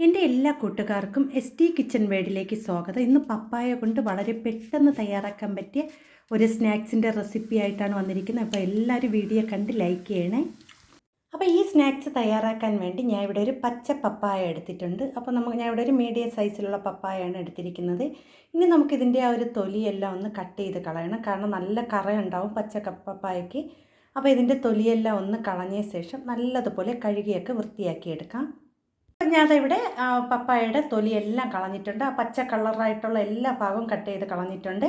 എന്റെ എല്ലാ കൂട്ടുകാർക്കും എസ് ടി കിച്ചൺ വേഡിലേക്ക് സ്വാഗതം. ഇന്ന് പപ്പായ കൊണ്ട് വളരെ പെട്ടെന്ന് തയ്യാറാക്കാൻ പറ്റിയ ഒരു സ്നാക്സിന്റെ റെസിപ്പി ആയിട്ടാണ് വന്നിരിക്കുന്നത്. അപ്പോൾ എല്ലാവരും വീഡിയോ കണ്ട് ലൈക്ക് ചെയ്യണേ. അപ്പോൾ ഈ സ്നാക്സ് തയ്യാറാക്കാൻ വേണ്ടി ഞാൻ ഇവിടെ ഒരു പച്ച പപ്പായ എടുത്തിട്ടുണ്ട്. അപ്പോൾ നമുക്ക് ഞാൻ ഇവിടെ ഒരു മീഡിയം സൈസിലുള്ള പപ്പായാണ് എടുത്തിരിക്കുന്നത്. ഇനി നമുക്കിതിന്റെ ആ ഒരു തൊലിയെല്ലാം ഒന്ന് കട്ട് ചെയ്ത് കളയണം. കാരണം നല്ല കറയുണ്ടാവും പച്ച പപ്പായക്ക് അപ്പോൾ ഇതിന്റെ തൊലിയെല്ലാം ഒന്ന് കളഞ്ഞ ശേഷം നല്ലതുപോലെ കഴുകിയൊക്കെ വൃത്തിയാക്കി എടുക്കാം. അപ്പം ഇവിടെ പപ്പായയുടെ തൊലിയെല്ലാം കളഞ്ഞിട്ടുണ്ട്. ആ പച്ച കളറായിട്ടുള്ള എല്ലാ ഭാഗവും കട്ട് ചെയ്ത് കളഞ്ഞിട്ടുണ്ട്.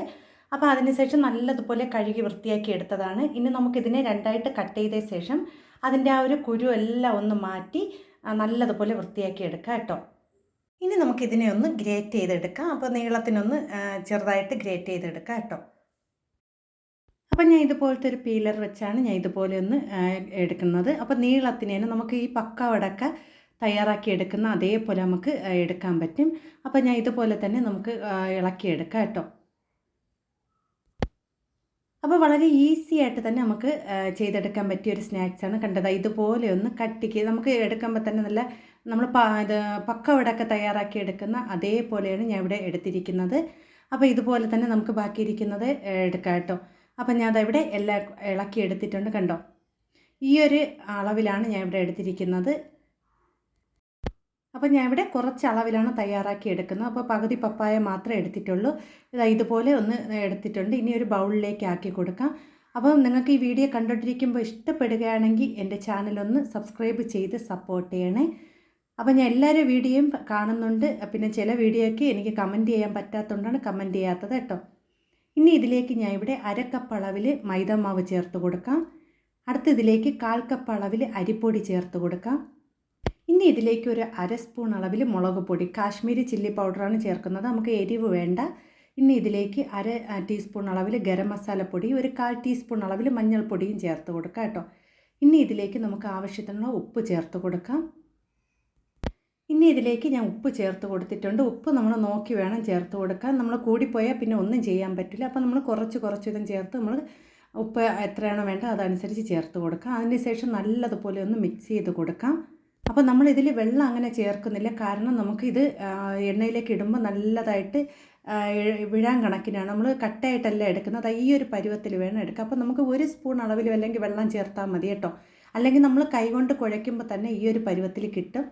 അപ്പോൾ അതിനുശേഷം നല്ലതുപോലെ കഴുകി വൃത്തിയാക്കി എടുത്തതാണ്. ഇനി നമുക്കിതിനെ രണ്ടായിട്ട് കട്ട് ചെയ്ത ശേഷം അതിന്റെ ആ ഒരു കുരു എല്ലാം ഒന്ന് മാറ്റി നല്ലതുപോലെ വൃത്തിയാക്കി എടുക്കാം കേട്ടോ. ഇനി നമുക്കിതിനെ ഒന്ന് ഗ്രേറ്റ് ചെയ്തെടുക്കാം. അപ്പോൾ നീളത്തിനൊന്ന് ചെറുതായിട്ട് ഗ്രേറ്റ് ചെയ്തെടുക്കാം കേട്ടോ. അപ്പം ഞാൻ ഇതുപോലത്തെ ഒരു പീലർ വെച്ചാണ് ഞാൻ ഇതുപോലെ ഒന്ന് എടുക്കുന്നത്. അപ്പോൾ നീളത്തിന് തന്നെ നമുക്ക് ഈ പക്കവടക്ക തയ്യാറാക്കി എടുക്കുന്ന അതേപോലെ നമുക്ക് എടുക്കാൻ പറ്റും. അപ്പോൾ ഞാൻ ഇതുപോലെ തന്നെ നമുക്ക് ഇളക്കിയെടുക്കാം കേട്ടോ. അപ്പോൾ വളരെ ഈസി ആയിട്ട് തന്നെ നമുക്ക് ചെയ്തെടുക്കാൻ പറ്റിയ ഒരു സ്നാക്സാണ് കണ്ടത്. ഇതുപോലെ ഒന്ന് കട്ടിക്ക് നമുക്ക് എടുക്കുമ്പോൾ തന്നെ നല്ല നമ്മൾ ഇത് പക്കവടൊക്കെ തയ്യാറാക്കി എടുക്കുന്ന അതേപോലെയാണ് ഞാൻ ഇവിടെ എടുത്തിരിക്കുന്നത്. അപ്പോൾ ഇതുപോലെ തന്നെ നമുക്ക് ബാക്കിയിരിക്കുന്നത് എടുക്കാം കേട്ടോ. അപ്പം ഞാൻ അതവിടെ എല്ലാ ഇളക്കി എടുത്തിട്ടുണ്ട് കണ്ടോ. ഈ ഒരു അളവിലാണ് ഞാൻ ഇവിടെ എടുത്തിരിക്കുന്നത്. അപ്പോൾ ഞാൻ ഇവിടെ കുറച്ച് അളവിലാണ് തയ്യാറാക്കി എടുക്കുന്നത്. അപ്പോൾ പകുതി പപ്പായ മാത്രമേ എടുത്തിട്ടുള്ളൂ. ഇതാ ഇതുപോലെ ഒന്ന് എടുത്തിട്ടുണ്ട്. ഇനി ഒരു ബൗളിലേക്ക് ആക്കി കൊടുക്കാം. അപ്പോൾ നിങ്ങൾക്ക് ഈ വീഡിയോ കണ്ടുകൊണ്ടിരിക്കുമ്പോൾ ഇഷ്ടപ്പെടുകയാണെങ്കിൽ എന്റെ ചാനലൊന്ന് സബ്സ്ക്രൈബ് ചെയ്ത് സപ്പോർട്ട് ചെയ്യണേ. അപ്പോൾ ഞാൻ എല്ലാവരും വീഡിയോയും കാണുന്നുണ്ട്. പിന്നെ ചില വീഡിയോയ്ക്ക് എനിക്ക് കമന്റ് ചെയ്യാൻ പറ്റാത്തതുകൊണ്ടാണ് കമന്റ് ചെയ്യാത്തത് കേട്ടോ. ഇനി ഇതിലേക്ക് ഞാൻ ഇവിടെ അരക്കപ്പ് അളവിൽ മൈദ മാവ് ചേർത്ത് കൊടുക്കാം. അടുത്ത ഇതിലേക്ക് കാൽ കപ്പ് അളവിൽ അരിപ്പൊടി ചേർത്ത് കൊടുക്കാം. ഇനി ഇതിലേക്ക് ഒരു അര സ്പൂൺ അളവിൽ മുളക് പൊടി കാശ്മീരി ചില്ലി പൗഡറാണ് ചേർക്കുന്നത്. നമുക്ക് എരിവ് വേണ്ട. ഇനി ഇതിലേക്ക് അര ടീസ്പൂൺ അളവിൽ ഗരം മസാലപ്പൊടി ഒരു കാൽ ടീസ്പൂൺ അളവിൽ മഞ്ഞൾപ്പൊടിയും ചേർത്ത് കൊടുക്കാം കേട്ടോ. ഇനി ഇതിലേക്ക് നമുക്ക് ആവശ്യത്തിനുള്ള ഉപ്പ് ചേർത്ത് കൊടുക്കാം. ഇനി ഇതിലേക്ക് ഞാൻ ഉപ്പ് ചേർത്ത് കൊടുത്തിട്ടുണ്ട്. ഉപ്പ് നമ്മൾ നോക്കി വേണം ചേർത്ത് കൊടുക്കാൻ. നമ്മൾ കൂടിപ്പോയാൽ പിന്നെ ഒന്നും ചെയ്യാൻ പറ്റില്ല. അപ്പോൾ നമ്മൾ കുറച്ച് കുറച്ച് ഇതും ചേർത്ത് നമ്മൾ ഉപ്പ് എത്രയാണോ വേണ്ടത് അതനുസരിച്ച് ചേർത്ത് കൊടുക്കാം. അതിന് ശേഷം നല്ലതുപോലെ ഒന്ന് മിക്സ് ചെയ്ത് കൊടുക്കാം. അപ്പോൾ നമ്മൾ ഇതിൽ വെള്ളം അങ്ങനെ ചേർക്കുന്നില്ല. കാരണം നമുക്കിത് എണ്ണയിലേക്ക് ഇടുമ്പോൾ നല്ലതായിട്ട് വിഴാൻ കണക്കിനാണ്. നമ്മൾ കട്ടയായിട്ടല്ല എടുക്കുന്നത്. ഈ ഒരു പരുവത്തിൽ വേണം എടുക്കുക അപ്പോൾ നമുക്ക് ഒരു സ്പൂൺ അളവിൽ അല്ലെങ്കിൽ വെള്ളം ചേർത്താൽ മതി കേട്ടോ. അല്ലെങ്കിൽ നമ്മൾ കൈകൊണ്ട് കുഴയ്ക്കുമ്പോൾ തന്നെ ഈ ഒരു പരുവത്തിൽ കിട്ടും.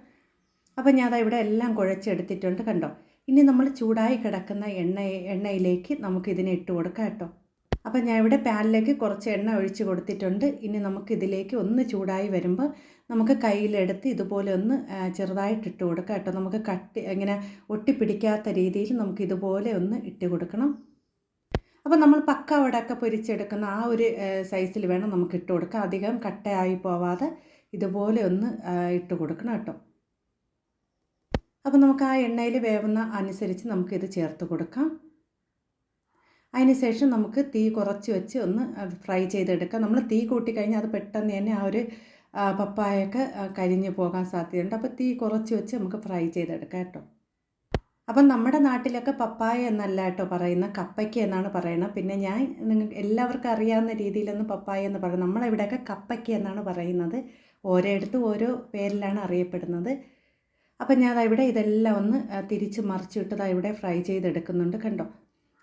അപ്പോൾ ഞാൻ അതാ ഇവിടെ എല്ലാം കുഴച്ചെടുത്തിട്ടുണ്ട് കണ്ടോ. ഇനി നമ്മൾ ചൂടായി കിടക്കുന്ന എണ്ണ എണ്ണയിലേക്ക് നമുക്കിതിനെ ഇട്ട് കൊടുക്കാം കേട്ടോ. അപ്പോൾ ഞാൻ ഇവിടെ പാനിലേക്ക് കുറച്ച് എണ്ണ ഒഴിച്ച് കൊടുത്തിട്ടുണ്ട്. ഇനി നമുക്ക് ഇതിലേക്ക് ഒന്ന് ചൂടായി വരുമ്പോൾ നമുക്ക് കയ്യിലെടുത്ത് ഇതുപോലെ ഒന്ന് ചെറുതായിട്ട് ഇട്ട് കൊടുക്കാം കേട്ടോ. നമുക്ക് കട്ടി ഇങ്ങനെ ഒട്ടിപ്പിടിക്കാത്ത രീതിയിൽ നമുക്ക് ഇതുപോലെ ഒന്ന് ഇട്ട് കൊടുക്കണം. അപ്പോൾ നമ്മൾ പക്ക വടക്ക പൊരിച്ചെടുക്കുന്ന ആ ഒരു സൈസിൽ വേണം നമുക്ക് ഇട്ട് കൊടുക്കാം അധികം കട്ടയായി പോവാതെ ഇതുപോലെ ഒന്ന് ഇട്ട് കൊടുക്കണം കേട്ടോ. അപ്പോൾ നമുക്ക് ആ എണ്ണയിൽ വേവുന്ന അനുസരിച്ച് നമുക്കിത് ചേർത്ത് കൊടുക്കാം. അതിന് ശേഷം നമുക്ക് തീ കുറച്ച് വെച്ച് ഒന്ന് ഫ്രൈ ചെയ്തെടുക്കാം. നമ്മൾ തീ കൂട്ടിക്കഴിഞ്ഞാൽ അത് പെട്ടെന്ന് തന്നെ ആ ഒരു പപ്പായൊക്കെ കരിഞ്ഞ് പോകാൻ സാധ്യതയുണ്ട്. അപ്പോൾ തീ കുറച്ച് വെച്ച് നമുക്ക് ഫ്രൈ ചെയ്തെടുക്കാം കേട്ടോ. അപ്പം നമ്മുടെ നാട്ടിലൊക്കെ പപ്പായ എന്നല്ല കേട്ടോ പറയുന്നത്. കപ്പയ്ക്ക് എന്നാണ് പറയുന്നത്. പിന്നെ ഞാൻ നിങ്ങൾക്ക് എല്ലാവർക്കും അറിയാവുന്ന രീതിയിലൊന്ന് പപ്പായ എന്ന് പറയുന്നത് നമ്മളിവിടെയൊക്കെ കപ്പയ്ക്ക് എന്നാണ് പറയുന്നത്. ഓരോയിടത്തും ഓരോ പേരിലാണ് അറിയപ്പെടുന്നത്. അപ്പം ഞാൻ ഇവിടെ ഇതെല്ലാം ഒന്ന് തിരിച്ച് മറിച്ചിട്ട് ഇവിടെ ഫ്രൈ ചെയ്തെടുക്കുന്നുണ്ട് കണ്ടോ.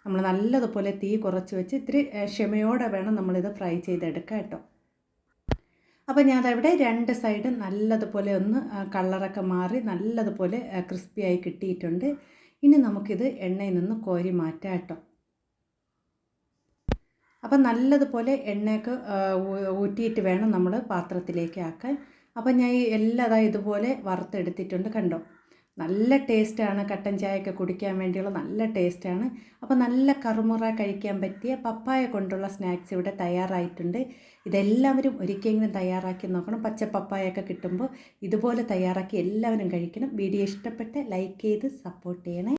നമ്മൾ നല്ലതുപോലെ തീ കുറച്ച് വെച്ച് ഇത്തിരി ക്ഷമയോടെ വേണം നമ്മളിത് ഫ്രൈ ചെയ്തെടുക്കുക കേട്ടോ. അപ്പോൾ ഞാൻ അതവിടെ രണ്ട് സൈഡ് നല്ലതുപോലെ ഒന്ന് കളറൊക്കെ മാറി നല്ലതുപോലെ ക്രിസ്പിയായി കിട്ടിയിട്ടുണ്ട്. ഇനി നമുക്കിത് എണ്ണയിൽ നിന്ന് കോരി മാറ്റാം കേട്ടോ. അപ്പം നല്ലതുപോലെ എണ്ണയൊക്കെ ഊറ്റിയിട്ട് വേണം നമ്മൾ പാത്രത്തിലേക്ക് ആക്കാൻ. അപ്പം ഞാൻ ഈ എല്ലാതായി ഇതുപോലെ വറുത്തെടുത്തിട്ടുണ്ട് കണ്ടോ? നല്ല ടേസ്റ്റാണ് കട്ടൻ ചായയൊക്കെ കുടിക്കാൻ വേണ്ടിയുള്ള നല്ല ടേസ്റ്റാണ്. അപ്പോൾ നല്ല കറുമുറ കഴിക്കാൻ പറ്റിയ പപ്പായ കൊണ്ടുള്ള സ്നാക്സ് ഇവിടെ തയ്യാറായിട്ടുണ്ട്. ഇതെല്ലാവരും ഒരിക്കലെങ്കിലും തയ്യാറാക്കി നോക്കണം. പച്ച പപ്പായൊക്കെ കിട്ടുമ്പോൾ ഇതുപോലെ തയ്യാറാക്കി എല്ലാവരും കഴിക്കണം. വീഡിയോ ഇഷ്ടപ്പെട്ട് ലൈക്ക് ചെയ്ത് സപ്പോർട്ട് ചെയ്യണേ.